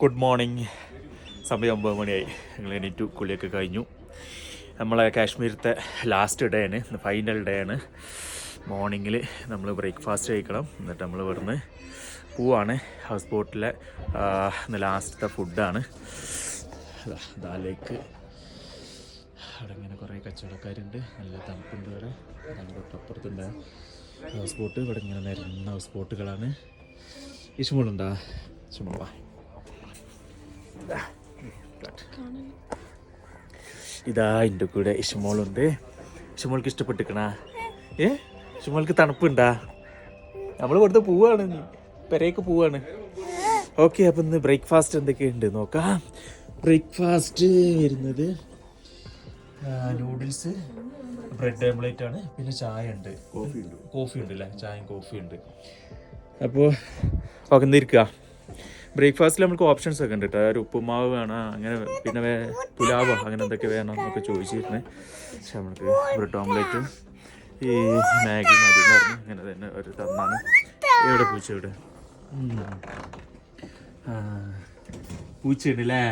Good morning സമയം ഒമ്പത് മണിയായി. ഞങ്ങൾ എണീറ്റു കുളിയൊക്കെ കഴിഞ്ഞു. നമ്മളെ കാശ്മീരത്തെ ലാസ്റ്റ് ഡേ ആണ് ഫൈനൽ ഡേ ആണ്. മോർണിംഗിൽ നമ്മൾ ബ്രേക്ക്ഫാസ്റ്റ് കഴിക്കണം. എന്നിട്ട് നമ്മൾ ഇവിടുന്ന് പോവാണ്. ഹൗസ് ബോട്ടിലെ ലാസ്റ്റത്തെ ഫുഡാണ് ദാലേക്ക് അവിടെ ഇങ്ങനെ കുറേ കച്ചവടക്കാരുണ്ട്. നല്ല തണുപ്പുണ്ട് ഇവിടെ. നല്ല തൊട്ടപ്പുറത്തുണ്ട് ഹൗസ് ബോട്ട് ഇവിടെ ഇങ്ങനെ നിരന്ന ഹൗസ് ബോട്ടുകളാണ് ഇഷ്മോളുണ്ടാ ഇഷ്മോൾ വാ. ഇതാ. എന്റെ കൂടെ ഇഷ്മോളുണ്ട്. ഇഷ്മോൾക്ക് ഇഷ്ടപ്പെട്ടിക്കണാ? ഏ? ഇഷ്മോൾക്ക് തണുപ്പുണ്ടാ? നമ്മൾ ഇവിടുത്തെ പോവാണ് പെരയ്ക്ക് പെരേക്ക് പോവാണ്. ഓക്കെ അപ്പം ഇന്ന് ബ്രേക്ക്ഫാസ്റ്റ് എന്തൊക്കെയുണ്ട് നോക്കാം. ബ്രേക്ക്ഫാസ്റ്റ് വരുന്നത് നൂഡിൽസ് ബ്രെഡ് ഓംലേറ്റ് ആണ്. പിന്നെ ചായ ഉണ്ട് കോഫി ഉണ്ട് കോഫി ഉണ്ട് അല്ലേ ചായയും കോഫി ഉണ്ട് അപ്പോൾ ഓക്കെ എന്തിരിക്കുക ബ്രേക്ക്ഫാസ്റ്റിൽ നമുക്ക് ഓപ്ഷൻസ് ഒക്കെ ഉണ്ട് കേട്ടോ. ഒരു ഉപ്പുമാവ് വേണം? അങ്ങനെ പിന്നെ വേ പുലാവോ? അങ്ങനെ എന്തൊക്കെ വേണം എന്നൊക്കെ ചോദിച്ചിരുന്നേ. പക്ഷെ നമുക്ക് ബ്രെഡ് ഓംലെറ്റും ഈ മാഗി മതി എന്ന് പറഞ്ഞു അങ്ങനെ തന്നെ ഒരു തന്നാണ്. എവിടെ പൂച്ച ഇവിടെ? പൂച്ചയുണ്ട് അല്ലേ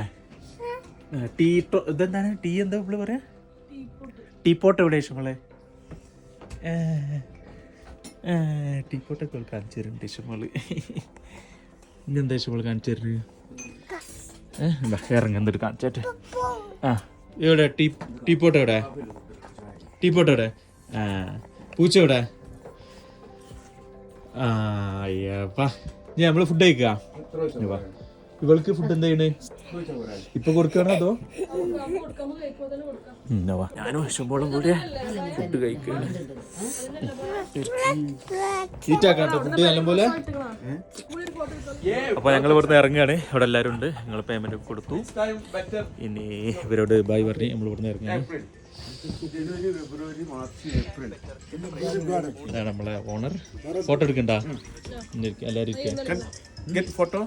ടീ ഇതെന്താണ്? ടീ എന്താ ഇവിടെ പറയാ? ടീ പോട്ട് എവിടെ ഇഷ്ടമോളെ ടീ പോട്ടൊക്കെ കാണിച്ചു തരുന്നുണ്ട് ഇഷ്ടമോൾ ഇനി എന്താ കാണിച്ചു ഇറങ്ങി എന്നിട്ട് കാണിച്ചേട്ടെ. ആ എവിടെ? ടീ ടീപ്പോട്ട് പോട്ട് എവിടെ? ടീപ്പോട്ട് എവിടെ? ആ പൂച്ച എവിടെ? ആ അയ്യപ്പാ. ഞാൻ നമ്മൾ ഫുഡ് കഴിക്കുക. ഇവൾക്ക് ഫുഡ് എന്താ ചെയ്യണേ? ഇപ്പൊ കൊടുക്കണോ അതോ. ഞാനും ഇഷ്ടംപോളും കൂടെ ഫുഡ് കഴിക്കുകയാണ് ഫുഡ് ഫുഡ് നല്ലപോലെ? അപ്പൊ ഞങ്ങൾ ഇവിടുന്ന് ഇറങ്ങുകയാണ്. ഇവിടെ എല്ലാവരും ഉണ്ട്. ഞങ്ങൾ പേയ്മെന്റ് കൊടുത്തു. ഇനി ഇവരോട് ബൈ പറഞ്ഞ് നമ്മൾ ഇവിടുന്ന് ഇറങ്ങുകയാണ്. ഇതാണ് നമ്മളെ ഓണർ ഫോട്ടോ എടുക്കണ്ട? എല്ലാവരും ഗെറ്റ് ഫോട്ടോ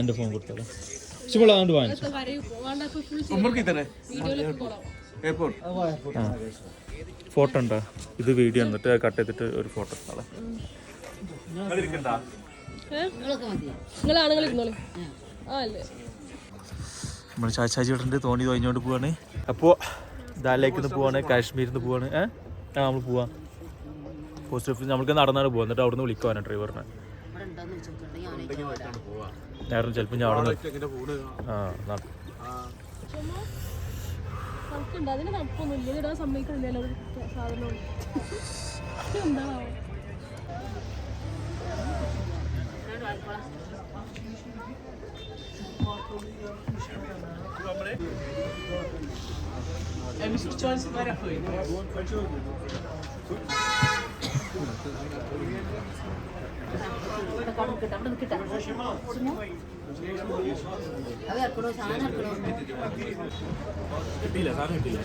എന്റെ ഫോൺ കൊടുത്തോളാം. ശിവള അതുകൊണ്ട് വാങ്ങിച്ചു. ഫോട്ടോ ഉണ്ടോ? ഇത് വീഡിയോ എന്നിട്ട് കട്ട് ചെയ്തിട്ട് ഒരു ഫോട്ടോ എടുത്തോളാം. നിങ്ങൾ ആണുങ്ങൾ ഇരുന്നോളി. ആ അല്ലേ. നമ്മൾ ചാച്ചാജി ഇവിടെ തോണി തോന്നിഞ്ഞോണ്ട് പോവാണ്. അപ്പോൾ ദാലേക്ക് നിന്ന് പോവാണ് കാശ്മീരിൽ നിന്ന് പോവാണ്. ഏഹ് ആ നമ്മൾ പോവാം. പോസ്റ്റ് ഓഫീസ് നമുക്ക് നടന്നാണ് പോവാം. എന്നിട്ട് അവിടെ നിന്ന് വിളിക്കുവാണ് ഡ്രൈവറിനെ. നേരം ചിലപ്പോൾ ഞാൻ അവിടെ നിന്ന് ആ അതിന് ഇടാൻ ഒരു സാധനം എന്താണോ ഇറക്കണോ സാധനം ഇറക്കണോ കിട്ടിയില്ല സാധനം കിട്ടിയില്ല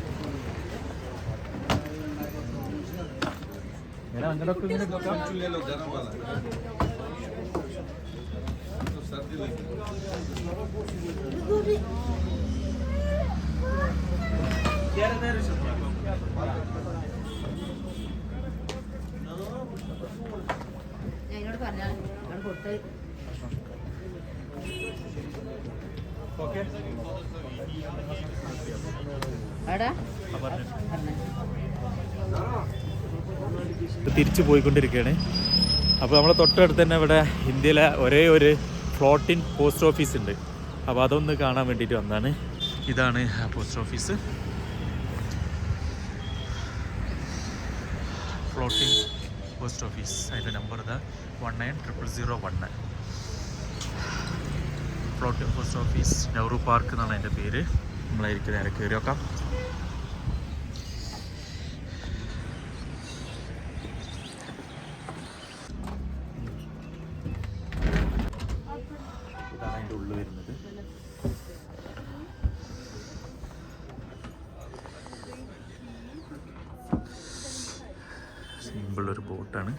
ഇങ്ങനെ അങ്ങോട്ടൊക്കെ ഇങ്ങനെ എന്നോട് കൊടുത്ത് തിരിച്ചു പോയിക്കൊണ്ടിരിക്കുകയാണ്. അപ്പോൾ നമ്മളെ തൊട്ടടുത്ത് തന്നെ ഇവിടെ ഇന്ത്യയിലെ ഒരേ ഒരു ഫ്ലോട്ടിൻ പോസ്റ്റ് ഓഫീസ് ഉണ്ട്. അപ്പോൾ അതൊന്ന് കാണാൻ വേണ്ടിയിട്ട് വന്നതാണ് ഇതാണ് post office. Floating post office. അതിന്റെ നമ്പർ ഇതാ one nine triple zero one floating post office Nehru park എന്നാണ് അതിന്റെ പേര്. നമ്മളായിരിക്കും നേരെ കയറി നോക്കാം. സിമ്പിൾ ഒരു ബോട്ടാണ്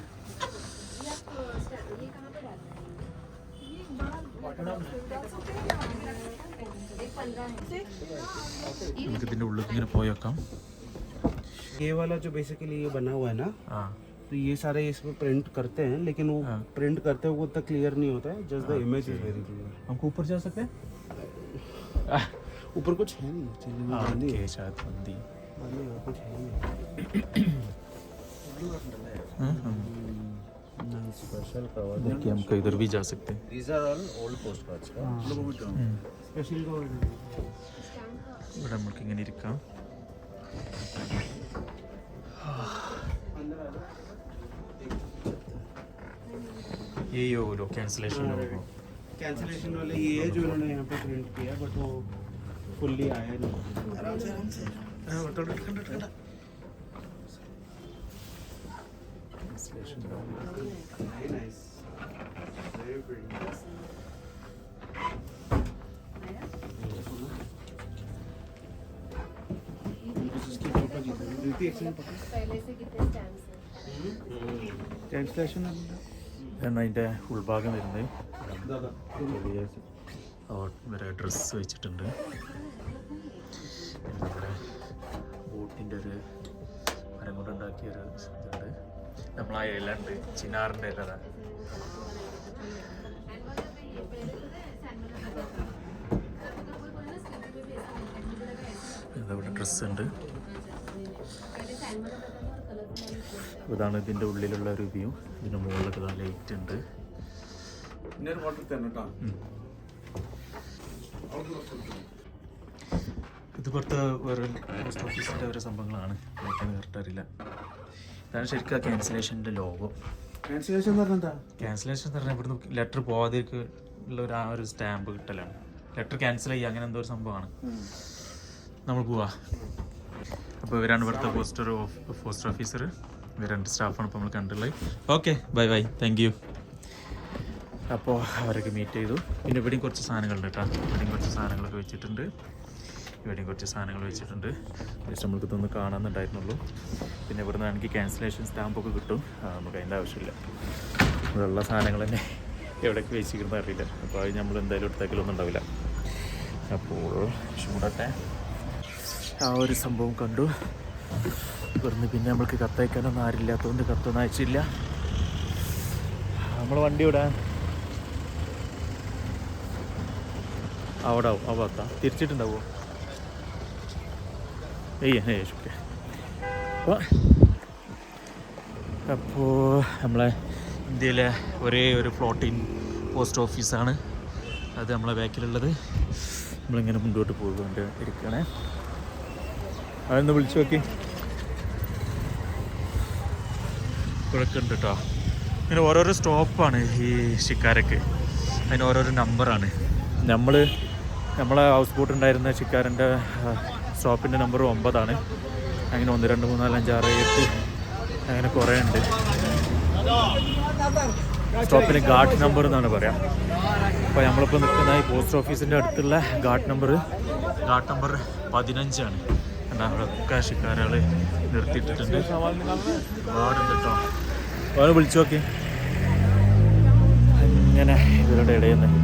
നമുക്ക് ഇതിൻ്റെ ഉള്ളിൽ ഇങ്ങനെ പോയി വെക്കാം ये वाला जो बेसिकली ये बना हुआ है ना ആ तो ये सारे इसमें प्रिंट करते हैं लेकिन वो प्रिंट करते हुए उतना क्लियर नहीं होता है just the image is very clear നമുക്ക് ऊपर जा सकते हैं ऊपर कुछ है नहीं चलिए मैं बंदी ओके शायद बंदी बंदी और कुछ है नहीं Hmm? देखिए हम कहीं इधर भी जा सकते हैं। हाँ। hmm. बड़ा मुल्क नहीं रखा पोस्ट कार्ड्स का यही हो लोग कैंसिलेशन हो। कैंसिलेशन वाले ये है जो इन्होंने यहाँ पे प्रिंट किया बट वो फुल्ली आया नहीं। आराम से। आराम से ठंडा ठंडा translation. Very nice. Very pretty. അതിന്റെ ഉൾഭാഗം വരുന്നത് വരെ ഡ്രസ്സ് വെച്ചിട്ടുണ്ട് ബോട്ടിന്റെ ഒരു മരം കൊണ്ടുണ്ടാക്കിയ ഒരു ഇതുണ്ട് നമ്മളെ ഇലുണ്ട് ചിനാറിന്റെ ഇലതാ ഇതവിടെ ഡ്രസ്സ് ഉണ്ട്. ഇതാണ് ഇതിന്റെ ഉള്ളിലുള്ള ഒരു വ്യൂ ഇതിന് മുകളിലൊക്കെ ഇതാ ലൈറ്റ് ഉണ്ട്. ഇത് പുറത്ത് വേറെ പോസ്റ്റ് ഓഫീസിന്റെ ഓരോ സംഭവങ്ങളാണ്. കറക്റ്റ് അറിയില്ല ഇതാണ് ശരിക്കും ആ ക്യാൻസലേഷന്റെ ലോഗോ ക്യാൻസലേഷൻ എന്ന് പറഞ്ഞാൽ എന്താ? ക്യാൻസലേഷൻ എന്ന് പറഞ്ഞാൽ ഇവിടുന്ന് ലെറ്റർ പോവാതിരിക്ക് ഉള്ള ഒരു ആ ഒരു സ്റ്റാമ്പ് കിട്ടലാണ്. ലെറ്റർ ക്യാൻസൽ ചെയ്യുക അങ്ങനെ എന്തോ ഒരു സംഭവമാണ്. നമ്മൾ പോവാ. അപ്പോൾ ഇവരാണ് ഇവിടുത്തെ പോസ്റ്റർ പോസ്റ്റർ ഓഫീസർ ഇവർ രണ്ട് സ്റ്റാഫാണ് ഇപ്പോൾ നമ്മൾ കണ്ടുള്ളത് okay bye bye thank you അപ്പോൾ അവരൊക്കെ മീറ്റ് ചെയ്തു. പിന്നെ ഇവിടെയും കുറച്ച് സാധനങ്ങളുണ്ട് കേട്ടോ. ഇവിടെയും കുറച്ച് സാധനങ്ങളൊക്കെ വെച്ചിട്ടുണ്ട്. ഇവിടെയും കുറച്ച് സാധനങ്ങൾ വെച്ചിട്ടുണ്ട്. ജസ്റ്റ് നമ്മൾക്ക് ഇതൊന്ന് കാണാമെന്നുണ്ടായിരുന്നുള്ളൂ പിന്നെ ഇവിടുന്ന് എനിക്ക് ക്യാൻസലേഷൻ സ്റ്റാമ്പൊക്കെ കിട്ടും. നമുക്ക് അതിന്റെ ആവശ്യമില്ല. ഇവിടെയുള്ള സാധനങ്ങൾ തന്നെ എവിടേക്ക് വെച്ചിരിക്കുന്നത് അറിയില്ല. അപ്പോൾ അത് നമ്മൾ എന്തായാലും എടുത്തേക്കലൊന്നും ഉണ്ടാവില്ല. അപ്പോൾ ചൂടട്ടെ. ആ ഒരു സംഭവം കണ്ടു. ഇവിടുന്ന് പിന്നെ നമ്മൾക്ക് കത്തയക്കാനൊന്നും ആരില്ലാത്തതുകൊണ്ട് കത്തൊന്നും അയച്ചില്ല. നമ്മൾ വണ്ടി വിടാൻ അവിടെ ആ ഭാഗത്താ. തിരിച്ചിട്ടുണ്ടാവുമോ? ഏയ് ഓക്കെ അപ്പോൾ അപ്പോൾ നമ്മളെ ഇന്ത്യയിലെ ഒരേ ഒരു ഫ്ലോട്ടിൻ പോസ്റ്റ് ഓഫീസാണ് അത് നമ്മളെ ബാക്കിലുള്ളത്. നമ്മളിങ്ങനെ മുന്നോട്ട് പോയിക്കൊണ്ട് ഇരിക്കണേ. അതൊന്ന് വിളിച്ചു നോക്കി. കുഴക്കുണ്ട് കേട്ടോ ഇങ്ങനെ ഓരോരോ സ്റ്റോപ്പാണ് ഈ ഷിക്കാരക്ക് അതിന് ഓരോരോ നമ്പറാണ് നമ്മൾ നമ്മളെ ഹൗസ് ബോട്ട് ഉണ്ടായിരുന്ന ഷിക്കാരന്റെ സ്റ്റോപ്പിന്റെ നമ്പർ ഒമ്പതാണ്. അങ്ങനെ ഒന്ന് രണ്ട് മൂന്ന് നാല് അഞ്ച് ആറ് എട്ട് അങ്ങനെ കുറേ ഉണ്ട്. സ്റ്റോപ്പിന് ഗാർഡ് നമ്പർ എന്നാണ് പറയാം. അപ്പോൾ നമ്മളിപ്പോൾ നിൽക്കുന്ന ഈ പോസ്റ്റ് ഓഫീസിന്റെ അടുത്തുള്ള ഗാർഡ് നമ്പർ. ഗാർഡ് നമ്പർ പതിനഞ്ചാണ്. അവിടെയൊക്കെ ഷിക്കാരുകൾ നിർത്തിയിട്ടിട്ടുണ്ട്. ഒരുപാടുണ്ട് കേട്ടോ. അവനെ വിളിച്ചു നോക്കി. അങ്ങനെ ഇവരുടെ ഇടയിൽ നിന്ന്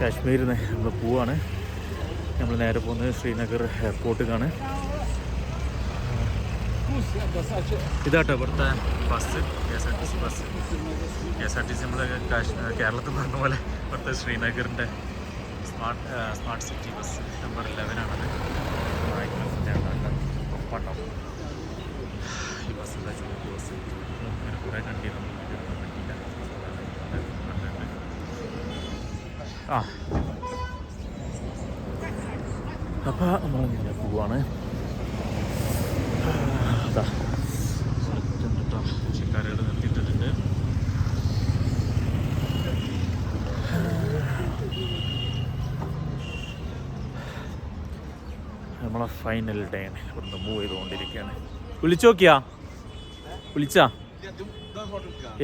കാശ്മീരിൽ നിന്ന് നമ്മൾ പോവാണ്. നമ്മൾ നേരെ പോകുന്നത് ശ്രീനഗർ എയർപോർട്ടിലാണ് ഇതാട്ടോ ഇവിടുത്തെ bus K S R T C bus. K S R T C നമ്മൾ കേരളത്തിൽ പറഞ്ഞ പോലെ ഇവിടുത്തെ ശ്രീനഗറിന്റെ smart smart city bus number ഇലവനാണത് ഒപ്പണ്ടോ ഈ ബസ് ബസ് ഇങ്ങനെ കുറേ കണ്ടിരുന്നു. ആ അപ്പോൾ നമ്മളിങ്ങനെ പോവാണ്. അതാ കേട്ടോ ചിക്കാരുകൾ നിർത്തിയിട്ടിട്ടുണ്ട് നമ്മളെ ഫൈനൽ ഡേ ആണ് ഇവിടുന്ന് മൂവ് ചെയ്തുകൊണ്ടിരിക്കുകയാണ്. വിളിച്ചു നോക്കിയാ വിളിച്ചാ?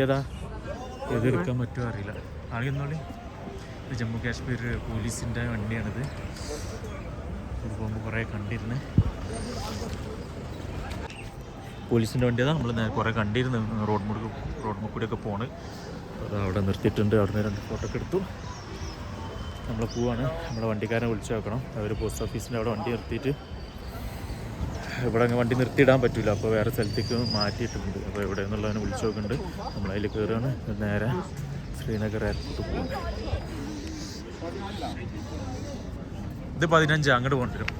ഏതാ? ഏതെടുക്കാൻ പറ്റുമോ അറിയില്ല. ആണെന്നോളി ഇത് ജമ്മു കാശ്മീർ പോലീസിന്റെ വണ്ടിയാണിത്. ഇത് പോകുമ്പോൾ കുറേ കണ്ടിരുന്നു. പോലീസിന്റെ വണ്ടിയതാണ് നമ്മൾ കുറേ കണ്ടിരുന്നു റോഡ് മുടി റോഡ് മുക്കൂടിയൊക്കെ പോണ്. അത് അവിടെ നിർത്തിയിട്ടുണ്ട്. അവിടെ നിന്ന് രണ്ട് ഫോട്ടോ ഒക്കെ എടുത്തു. നമ്മൾ പോവാണ്. നമ്മുടെ വണ്ടിക്കാരനെ വിളിച്ചു നോക്കണം. അവർ പോസ്റ്റ് ഓഫീസിന്റെ അവിടെ വണ്ടി നിർത്തിയിട്ട് ഇവിടെ അങ്ങ് വണ്ടി നിർത്തിയിടാൻ പറ്റില്ല അപ്പോൾ വേറെ സ്ഥലത്തേക്ക് മാറ്റിയിട്ടുണ്ട്. അപ്പോൾ എവിടെ എന്നുള്ളതിനെ വിളിച്ചു നോക്കുന്നുണ്ട്. നമ്മളതിൽ കയറുകയാണ് നേരെ ശ്രീനഗർ എയർപോർട്ട് പോകും ഇത് പതിനഞ്ച് അങ്ങോട്ട് കൊണ്ടുവരും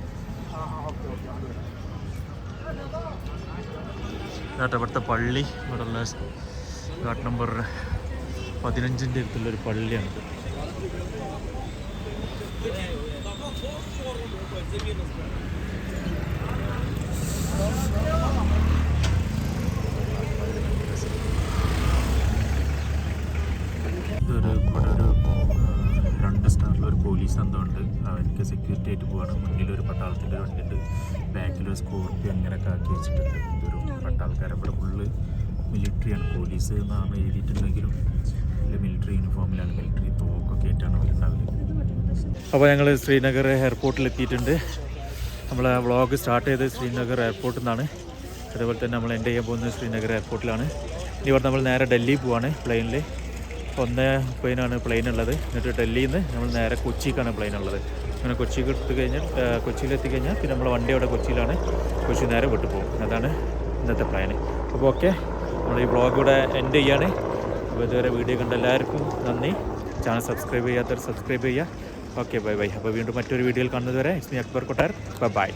ഇതാട്ടെ ഇവിടുത്തെ പള്ളി. ഇവിടെ വാർഡ് നമ്പർ പതിനഞ്ചിന്റെ അടുത്തുള്ളൊരു പള്ളിയാണ് ഇതൊരു ഇവിടെ ഒരു രണ്ട് സ്റ്റാറിലൊരു പോലീസ് എന്തോ ഉണ്ട് അവർക്ക് സെക്യൂരിറ്റി ആയിട്ട് പോവാണ്. മുന്നിലൊരു പട്ടാളത്തിന്റെ വണ്ടിയുണ്ട് ബാക്കിലൊരു സ്കോർപ്പിയോ അങ്ങനെയൊക്കെ ആക്കി വെച്ചിട്ടുണ്ട്. ഇതൊരു പട്ടാൾക്കാരെ ഇവിടെ ഫുള്ള് മിലിറ്ററിയാണ് പോലീസ് എന്നാണ് എഴുതിയിട്ടുണ്ടെങ്കിലും മിലിറ്ററി യൂണിഫോമിലാണ് മിലിറ്ററി തോക്കൊക്കെ ആയിട്ടാണ് വരുന്നത് അപ്പോൾ ഞങ്ങൾ ശ്രീനഗർ എയർപോർട്ടിൽ എത്തിയിട്ടുണ്ട്. നമ്മളെ വ്ളോഗ് സ്റ്റാർട്ട് ചെയ്തത് ശ്രീനഗർ എയർപോർട്ടിൽ നിന്നാണ് അതേപോലെ തന്നെ നമ്മൾ എന്റെ ചെയ്യാൻ പോകുന്നത് ശ്രീനഗർ എയർപോർട്ടിലാണ് ഇനി ഇവിടെ നമ്മൾ നേരെ ഡൽഹി പോവാണ്. പ്ലെയിനിൽ ഒന്ന് മുപ്പതിനാണ് പ്ലെയിൻ ഉള്ളത്. എന്നിട്ട് ഡൽഹിയിൽ നിന്ന് നമ്മൾ നേരെ കൊച്ചിക്കാണ് പ്ലെയിൻ ഉള്ളത്. അങ്ങനെ കൊച്ചിക്ക് എടുത്തു കഴിഞ്ഞാൽ കൊച്ചിയിലെത്തി കഴിഞ്ഞാൽ പിന്നെ നമ്മൾ വണ്ടി അവിടെ കൊച്ചിയിലാണ്. കൊച്ചി നേരെ വിട്ടു പോകും. അതാണ് ഇന്നത്തെ പ്ലാന് അപ്പോൾ ഓക്കെ നമ്മൾ ഈ ബ്ലോഗ് ഇവിടെ എൻഡ് ചെയ്യാണ്. അപ്പോൾ ഇതുവരെ വീഡിയോ കണ്ട എല്ലാവർക്കും നന്ദി. ചാനൽ സബ്സ്ക്രൈബ് ചെയ്യാത്തവർ സബ്സ്ക്രൈബ് ചെയ്യുക. ഓക്കെ ബൈ ബൈ അപ്പോൾ വീണ്ടും മറ്റൊരു വീഡിയോയിൽ കാണുന്നതുവരെ ഇസ്മി അക്ബർ കൊട്ടാർ ബൈ